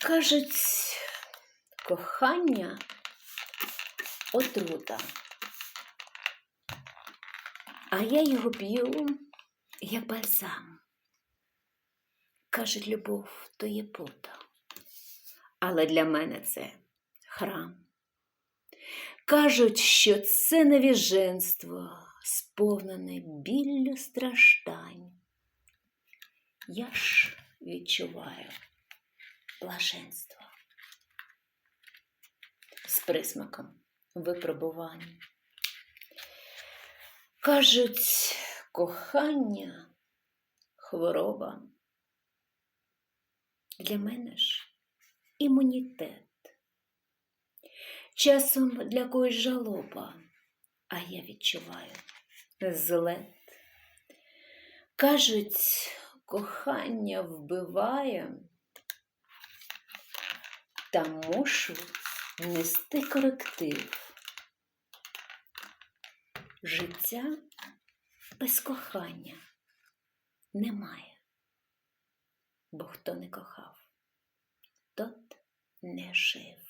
Кажуть, кохання отрута. А я його п'ю, як бальзам. Кажуть, любов то є пута. Але для мене це храм. Кажуть, що це невіженство, сповнене біллю страждань. Я ж відчуваю блаженство з присмаком випробувань. Кажуть, кохання хвороба. Для мене ж імунітет. Часом для когось жалоба, а я відчуваю злет. Кажуть, кохання вбиває, та мушу нести коректив. Життя без кохання немає, бо хто не кохав, тот не жив.